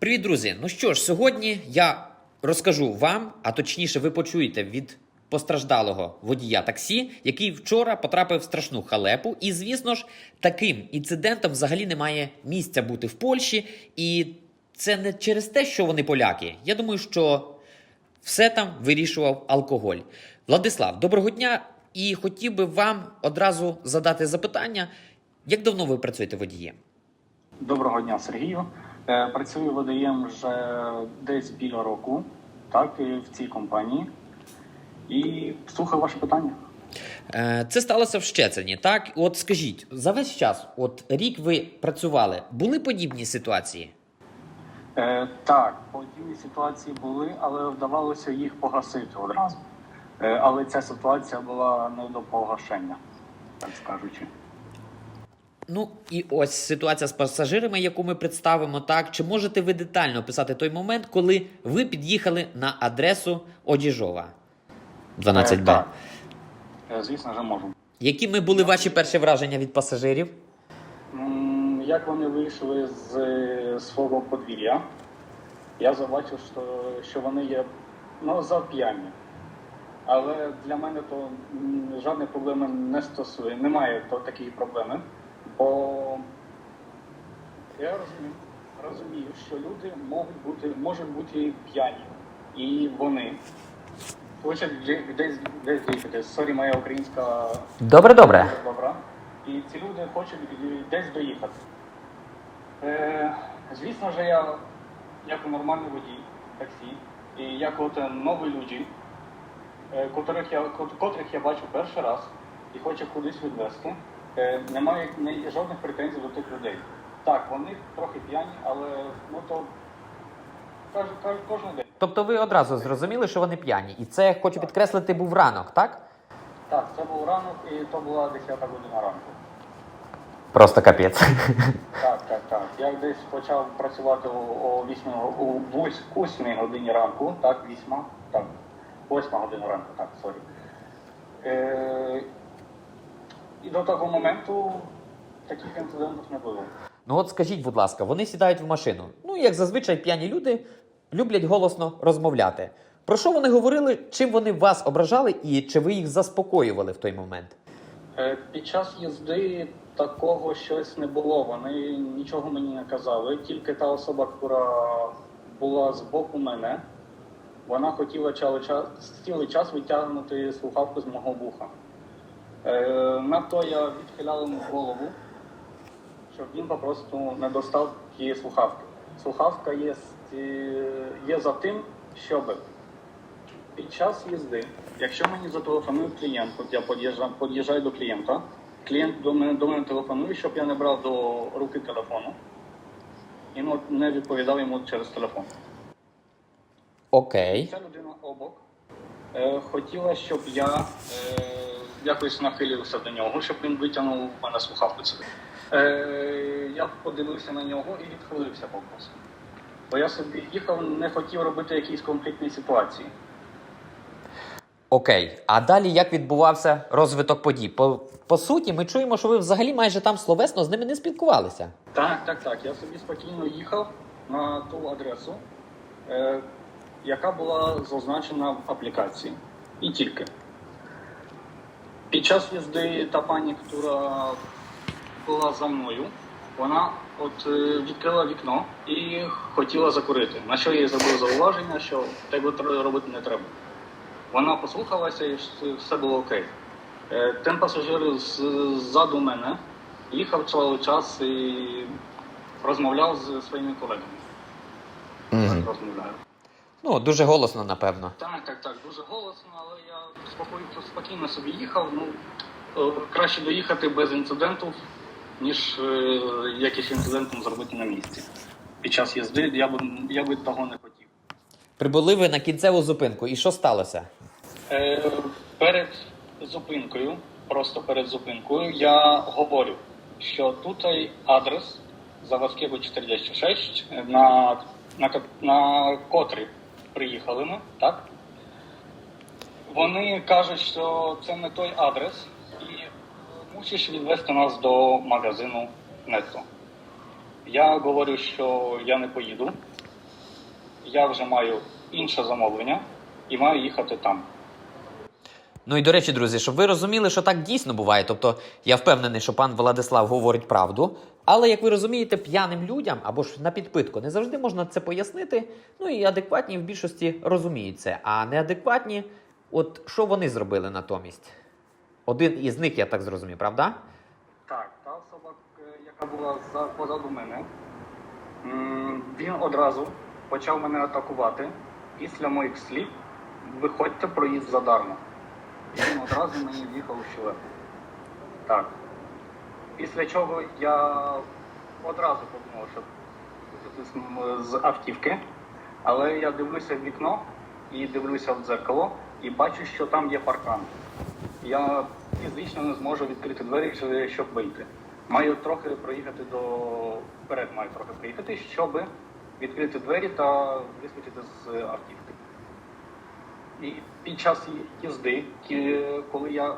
Привіт, друзі! Ну що ж, сьогодні я розкажу вам, а точніше, ви почуєте від постраждалого водія таксі, який вчора потрапив в страшну халепу. І, звісно ж, таким інцидентом взагалі немає місця бути в Польщі. І це не через те, що вони поляки. Я думаю, що все там вирішував алкоголь. Владислав, доброго дня! І хотів би вам одразу задати запитання: як давно ви працюєте водієм? Доброго дня, Сергію. Е, Працюю водієм вже десь біля року, так, і в цій компанії. І слухаю ваше питання. Е, Це сталося в Щецині, так? От скажіть, за весь час, от рік ви працювали, були подібні ситуації? Е, так, подібні ситуації були, але вдавалося їх погасити одразу. Е, але ця ситуація була не до погашення, так скажучи. Ну і ось ситуація з пасажирами, яку ми представимо, так чи можете ви детально описати той момент, коли ви під'їхали на адресу Одіжова 12Б? Е, так. Е, Звісно ж, можу. Якими були ваші перші враження від пасажирів? Як вони вийшли з е, свого подвір'я, я побачив, що, що вони є ну, завп'яні. Але для мене то жодної проблеми не стосує, немає то такої проблеми, бо я розумію, розумію, що люди можуть бути, можуть бути п'яні. І вони хочуть десь десь доїхати. Сорі, моя українська Добре, добре. Добра. І ці люди хочуть десь доїхати. Е, звісно ж, я, як нормальний водій таксі, і як от нові люди, е, котрих я, кот- котрих я бачу перший раз і хочу кудись відвезти, е, немає ні- жодних претензій до тих людей. Так, вони трохи п'яні, але ну то кажуть кожен день. Тобто ви одразу зрозуміли, що вони п'яні, і це хочу підкреслити, був ранок, так? Так, це був ранок і то була 10 година ранку. Просто капець. Так, так, так. Я десь почав працювати о, о 8, о 8 годині ранку, так, 8, так, 8 година ранку, так, сорі. Е, і до того моменту таких інцидентів не було. Ну от скажіть, будь ласка, вони сідають в машину. Ну, як зазвичай п'яні люди люблять голосно розмовляти. Про що вони говорили, чим вони вас ображали і чи ви їх заспокоювали в той момент? Е, під час їзди такого щось не було. Вони нічого мені не казали. Тільки та особа, яка була з боку мене, вона хотіла цілий час витягнути слухавку з мого вуха. Е, на то я відхиляв йому голову, щоб він попросту не достав тієї слухавки. Слухавка є, є за тим, щоб під час їзди, якщо мені зателефонує клієнт, от я під'їжджаю, під'їжджаю до клієнта, клієнт до мене, до мене телефонує, щоб я не брав до руки телефону і ну, не відповідав йому через телефон. Окей. Ця людина обок е, хотіла, щоб я е, якось нахилився до нього, щоб він витягнув в мене слухавку собі. Е, я подивився на нього і відхилився попросту. Бо я собі їхав, не хотів робити якісь конфліктні ситуації. Окей. А далі як відбувався розвиток подій? По, по суті, ми чуємо, що ви взагалі майже там словесно з ними не спілкувалися. Так, так, так. Я собі спокійно їхав на ту адресу, е, яка була зазначена в аплікації. І тільки. Під час їзди та пані, яка була за мною, вона от е, відкрила вікно і хотіла закурити. На що я їй зробив зауваження, що тр- робити не треба. Вона послухалася і все було окей. Е, Тим пасажир ззаду мене їхав цілий час і розмовляв з своїми колегами. Так розмовляю. Ну, дуже голосно, напевно. Так, так, так, дуже голосно, але я спокійно, спокійно собі їхав. Ну, е, краще доїхати без інцидентів, ніж е, якийсь інцидентом зробити на місці. Під час їзди я би, я би того не хотів. Прибули ви на кінцеву зупинку. І що сталося? Е, перед зупинкою, просто перед зупинкою, я говорю, що тут адрес Заводського 46, на, на, на котрий приїхали ми, так? Вони кажуть, що це не той адрес, і мусиш відвести нас до магазину Нетто. Я говорю, що я не поїду, я вже маю інше замовлення і маю їхати там. Ну і до речі, друзі, щоб ви розуміли, що так дійсно буває. Тобто я впевнений, що пан Владислав говорить правду. Але як ви розумієте, п'яним людям або ж на підпитку не завжди можна це пояснити. Ну і адекватні в більшості розуміють це. А неадекватні, от що вони зробили натомість? Один із них, я так зрозумів, правда? Так, та особа, е, яка була за позаду мене, він одразу почав мене атакувати. Після моїх слів виходьте проїзд задармо. Він одразу мені в'їхав у щелепу. Так. Після чого я одразу подумав, що вийти з- автівки, але я дивлюся в вікно і дивлюся в дзеркало і бачу, що там є паркан. Я фізично не зможу відкрити двері, щоб- вийти. Маю трохи проїхати до вперед, маю трохи проїхати, щоб відкрити двері та вискочити з автівки. І під час їзди, коли я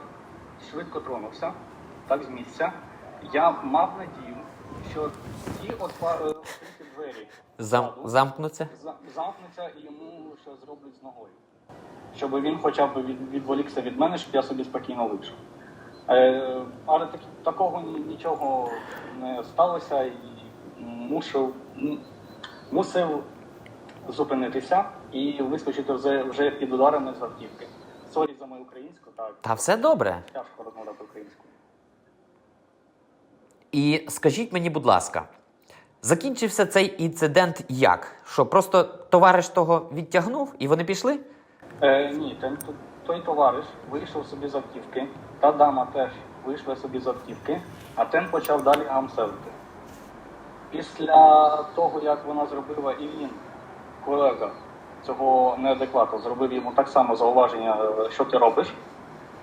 швидко тронувся, так з місця, я мав надію, що ті от па- е, двері Зам... Замкнуться? замкнуться і йому щось зроблять з ногою. Щоб він хоча б відволікся від мене, щоб я собі спокійно вийшов. Е, але так, такого нічого не сталося і мусив, м- мусив зупинитися і вискочити вже, вже під ударами з автівки. Сорі за мою українську, так Та все добре. тяжко розмовляти українською. І скажіть мені, будь ласка, закінчився цей інцидент як? Що просто товариш того відтягнув і вони пішли? Е, ні, той, той товариш вийшов собі з автівки, та дама теж вийшла собі з автівки, а тен почав далі гамселити. Після того, як вона зробила і він, колега цього неадеквата, зробив йому так само зауваження, е, що ти робиш,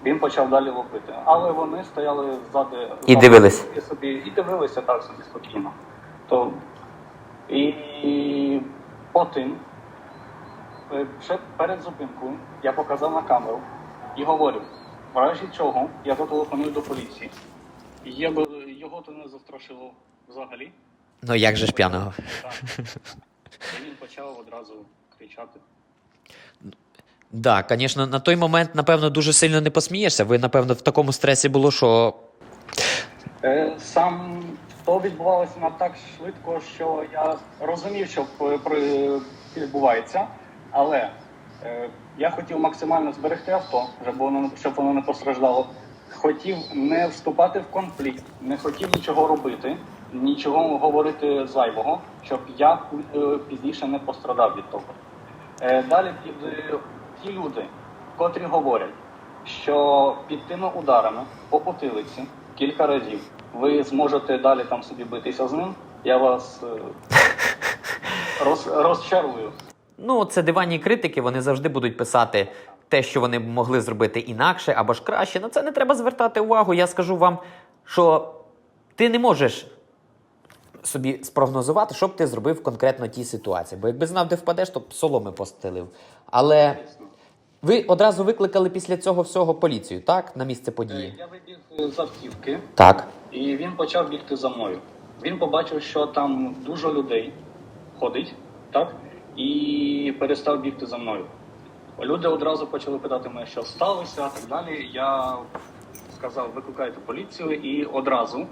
він почав далі лупити. Але вони стояли ззади І дивились. і собі, і дивилися так собі спокійно. То, і, і потім Е, ще перед зупинкою я показав на камеру і говорю, в разі чого я зателефоную до поліції. Є би- його то не застрашило взагалі. Ну як же ж п'яного? Він почав одразу кричати. Так, звісно, на той момент, напевно, дуже сильно не посмієшся. Ви, напевно, в такому стресі було, що. Е, Сам то відбувалося на так швидко, що я розумів, що відбувається, але е, я хотів максимально зберегти авто, щоб воно, щоб воно не постраждало. Хотів не вступати в конфлікт, не хотів нічого робити, нічого говорити зайвого, щоб я е, пізніше не пострадав від того. Е, Далі е, ті люди, котрі говорять, що під тими ударами по потилиці кілька разів ви зможете далі там собі битися з ним, я вас е, роз, розчарую. Ну, це диванні критики, вони завжди будуть писати те, що вони могли зробити інакше або ж краще. На це не треба звертати увагу. Я скажу вам, що ти не можеш собі спрогнозувати, що б ти зробив конкретно тій ситуації. Бо якби знав, де впадеш, то б соломи постелив. Але ви одразу викликали після цього всього поліцію, так? На місце Е, події. Я вибіг е, з автівки, Так. і він почав бігти за мною. Він побачив, що там дуже людей ходить, так? І перестав бігти за мною. Люди одразу почали питати мене, що сталося, а так далі. Я сказав, викликайте поліцію, і одразу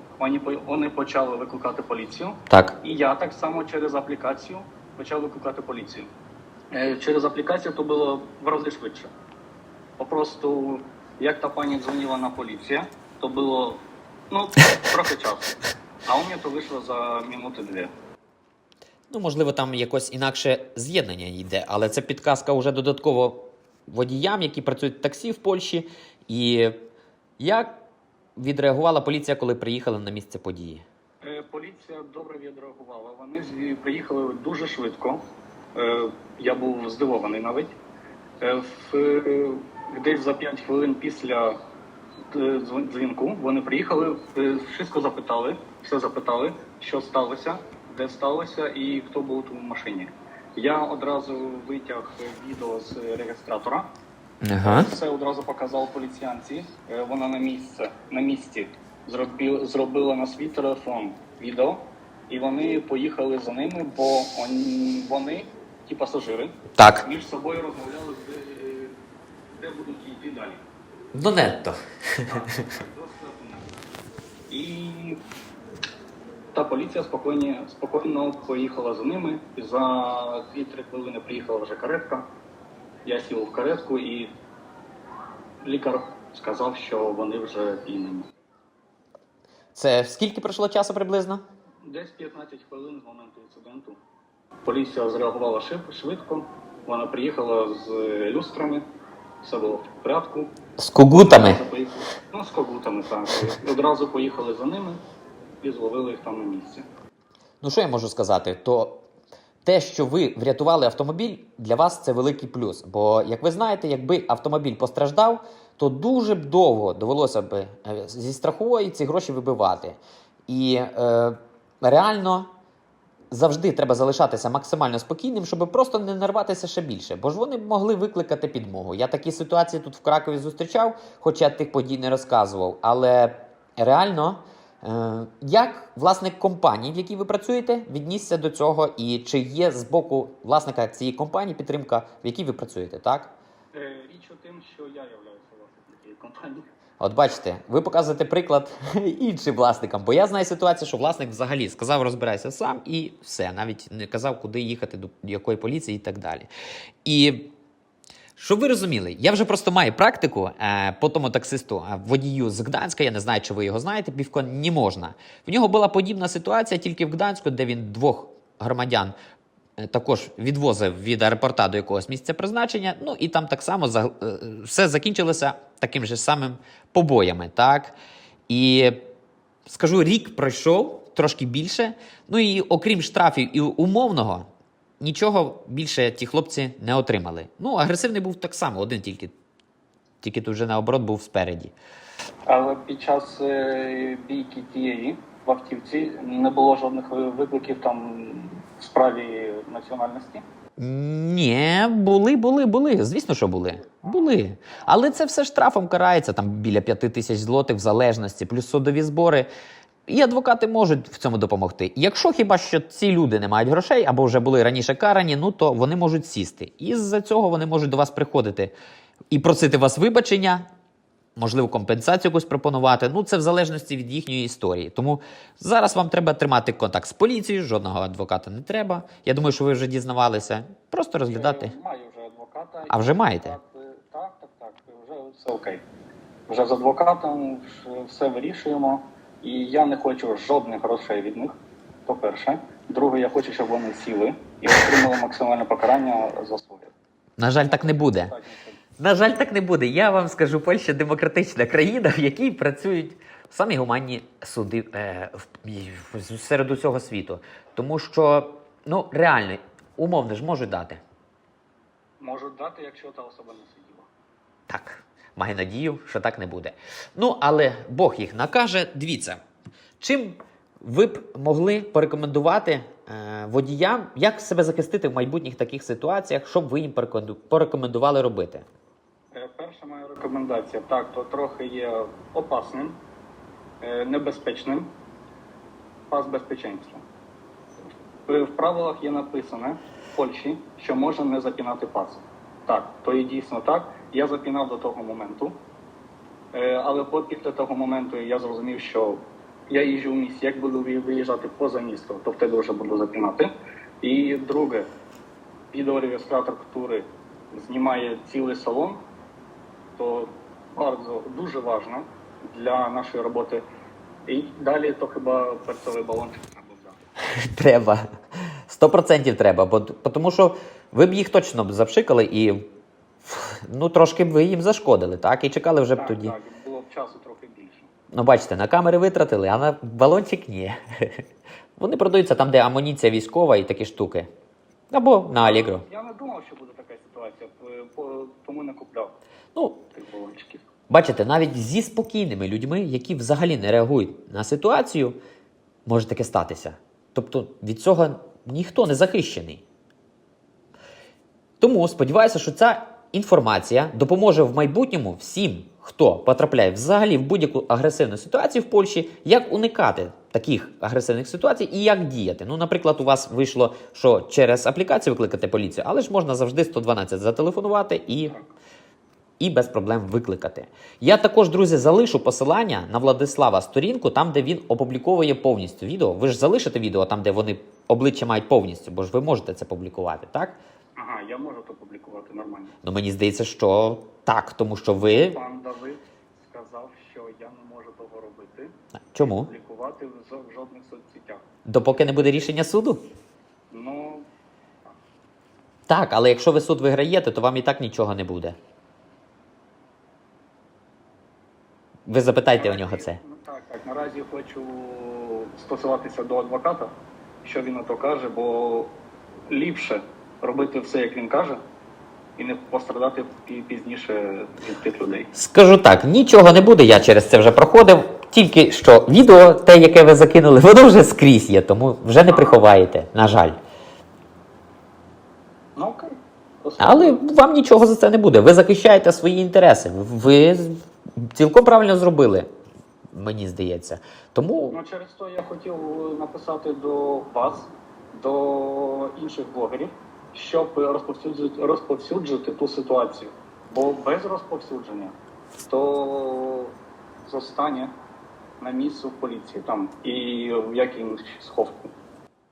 вони, почали викликати поліцію. Так. І я так само через аплікацію почав викликати поліцію. Е, Через аплікацію то було в рази швидше. Попросту, як та пані дзвонила на поліцію, то було ну, трохи часу. А у мене то вийшло за минути дві. Ну, можливо, там якось інакше з'єднання йде, але це підказка вже додатково водіям, які працюють в таксі в Польщі. І як відреагувала поліція, коли приїхали на місце події? Е, Поліція добре відреагувала. Вони приїхали дуже швидко. Е, Я був здивований навіть. Е, Десь за 5 хвилин після дзвінку вони приїхали, wszystko запитали, все запитали, що сталося, де сталося і хто був у машині. Я одразу витяг відео з реєстратора. Ага. Все одразу показав поліціянці. Е, Вона на місце на місці зробі- зробила на свій телефон відео, і вони поїхали за ними, бо он- вони ті пасажири Так. між собою розмовляли, де, де будуть йти далі. Ну, нетто. І та поліція спокійно, спокійно поїхала за ними. І за 2-3 хвилини приїхала вже каретка. Я сів в каретку і лікар сказав, що вони вже пійнені. Це скільки пройшло часу приблизно? Десь 15 хвилин з моменту інциденту. Поліція зреагувала швидко. Вона приїхала з люстрами, все було в порядку. З когутами. Ну, з когутами, так. Одразу поїхали за ними і зловили їх там на місці. Ну, що я можу сказати? То те, що ви врятували автомобіль, для вас це великий плюс. Бо, як ви знаєте, якби автомобіль постраждав, то дуже б довго довелося б е, зі страхової ці гроші вибивати. І е, реально завжди треба залишатися максимально спокійним, щоб просто не нарватися ще більше. Бо ж вони могли викликати підмогу. Я такі ситуації тут в Кракові зустрічав, хоча тих подій не розказував. Але реально, як власник компанії, в якій ви працюєте, віднісся до цього, і чи є з боку власника цієї компанії підтримка, в якій ви працюєте, так? Е, Річ у тим, що я являюся власником цієї компанії. От бачите, ви показуєте приклад іншим власникам, бо я знаю ситуацію, що власник взагалі сказав, розбирайся сам і все, навіть не казав, куди їхати, до якої поліції і так далі. І щоб ви розуміли, я вже просто маю практику е, по тому таксисту, е, водію з Гданська, я не знаю, чи ви його знаєте, півко не можна. В нього була подібна ситуація тільки в Гданську, де він двох громадян е, також відвозив від аеропорта до якогось місця призначення. Ну і там так само за- е, все закінчилося таким же самим побоями. Так? І скажу, рік пройшов трошки більше. Ну і окрім штрафів і умовного, нічого більше ті хлопці не отримали. Ну, агресивний був так само, один тільки. Тільки тут вже наоборот був спереді. Але під час е, бійки тієї в автівці не було жодних викликів там в справі національності. Ні, були, були, були. Звісно, що були. Були. Але це все штрафом карається там біля п'яти тисяч злотих в залежності, плюс судові збори. І адвокати можуть в цьому допомогти. Якщо хіба що ці люди не мають грошей або вже були раніше карані, ну то вони можуть сісти. І з-за цього вони можуть до вас приходити і просити вас вибачення, можливо, компенсацію якусь пропонувати. Ну, це в залежності від їхньої історії. Тому зараз вам треба тримати контакт з поліцією, жодного адвоката не треба. Я думаю, що ви вже дізнавалися. Просто розглядати. Маю вже адвоката. А вже маєте? Е, так, так, так. Вже все окей. Вже з адвокатом все вирішуємо. І я не хочу жодних грошей від них. По-перше. Друге, я хочу, щоб вони сіли і отримали максимальне покарання за своє. На жаль, так не буде. На жаль, так не буде. Я вам скажу, Польща демократична країна, в якій працюють самі гуманні суди е, в, в- серед усього світу. Тому що, ну реально, умовно ж можуть дати. Можуть дати, якщо та особа не сиділа. Так, маю надію, що так не буде. Ну, але Бог їх накаже. Дивіться, чим ви б могли порекомендувати е, водіям, як себе захистити в майбутніх таких ситуаціях, що б ви їм порекомендували робити? Е, Перша моя рекомендація, так, то трохи є опасним, е, небезпечним, пас безпеченства. В правилах є написано в Польщі, що можна не запінати пас. Так, то є дійсно так. Я запінав до того моменту. Е, Але після того моменту я зрозумів, що я їжджу в місті, як буду виїжджати поза місто, то вtedy вже буду запінати. І друге, відеореєстратор тури знімає цілий салон, то дуже важливо для нашої роботи. І далі то хіба перцовий балончик треба взяти. Треба. Сто процентів треба, бо тому що ви б їх точно б запшикали і ну трошки б ви їм зашкодили, так? І чекали вже б Так, тоді. так, було б часу трохи більше. Ну, бачите, на камери витратили, а на балончик ні. Вони продаються там, де амуніція військова і такі штуки. Або на Allegro. Я не думав, що буде така ситуація, тому не купляв Ну, тих балончиків. бачите, навіть зі спокійними людьми, які взагалі не реагують на ситуацію, може таке статися. Тобто від цього ніхто не захищений. Тому сподіваюся, що ця інформація допоможе в майбутньому всім, хто потрапляє взагалі в будь-яку агресивну ситуацію в Польщі, як уникати таких агресивних ситуацій і як діяти. Ну, наприклад, у вас вийшло, що через аплікацію викликати поліцію, але ж можна завжди 112 зателефонувати і і без проблем викликати. Я також, друзі, залишу посилання на Владислава сторінку, там, де він опубліковує повністю відео. Ви ж залишите відео там, де вони обличчя мають повністю, бо ж ви можете це публікувати, так? Ага, я можу то публікувати нормально. Ну мені здається, що так, тому що ви. Пан Давид сказав, що я не можу того робити. Чому? Публікувати в жо- в жодних соцсетях. Допоки не буде рішення суду? Ну, Так, але якщо ви суд виграєте, то вам і так нічого не буде. Ви запитайте у нього це. Ну, так, так. Наразі хочу стосуватися до адвоката, що він на то каже, бо ліпше робити все, як він каже, і не пострадати пі- пізніше від тих людей. Скажу так, нічого не буде, я через це вже проходив. Тільки що відео, те, яке ви закинули, воно вже скрізь є, тому вже не приховаєте, на жаль. Ну окей. Але вам нічого за це не буде. Ви захищаєте свої інтереси. Ви цілком правильно зробили, мені здається. Тому Ну, через то я хотів написати до вас, до інших блогерів, щоб розповсюджувати, розповсюджувати ту ситуацію. Бо без розповсюдження то зостане на місці в поліції там і в якимось сховку.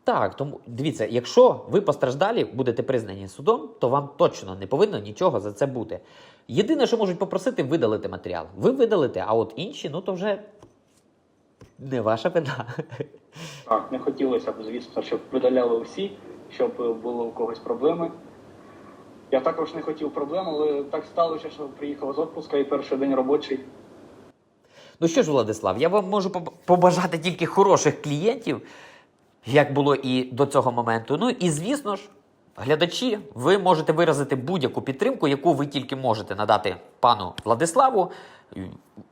Так, тому дивіться, якщо ви постраждалі будете признані судом, то вам точно не повинно нічого за це бути. Єдине, що можуть попросити, видалити матеріал. Ви видалите, а от інші, ну то вже не ваша вина. Так, не хотілося б, звісно, щоб видаляли всі, щоб було у когось проблеми. Я також не хотів проблем, але так сталося, що приїхав з відпуска і перший день робочий. Ну що ж, Владислав, я вам можу побажати тільки хороших клієнтів, як було і до цього моменту. Ну і звісно ж, глядачі, ви можете виразити будь-яку підтримку, яку ви тільки можете надати пану Владиславу.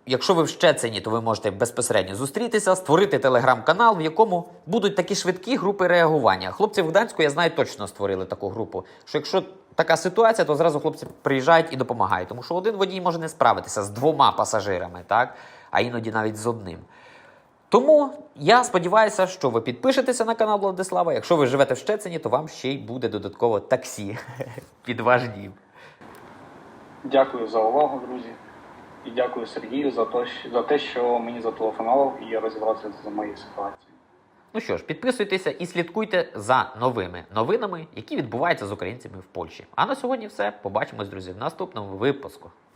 Якщо ви в Щецині, то ви можете безпосередньо зустрітися, створити телеграм-канал, в якому будуть такі швидкі групи реагування. Хлопці в Гданську, я знаю, точно створили таку групу. Що якщо така ситуація, то зразу хлопці приїжджають і допомагають. Тому що один водій може не справитися з двома пасажирами, так? а іноді навіть з одним. Тому я сподіваюся, що ви підпишетеся на канал Владислава. Якщо ви живете в Щецині, то вам ще й буде додатково таксі під ваш дім. Дякую за увагу, друзі. І дякую Сергію за те, що- за те, що мені зателефонував і я розібрався з моєю ситуацією. Ну що ж, підписуйтеся і слідкуйте за новими новинами, які відбуваються з українцями в Польщі. А на сьогодні все. Побачимось, друзі, в наступному випуску.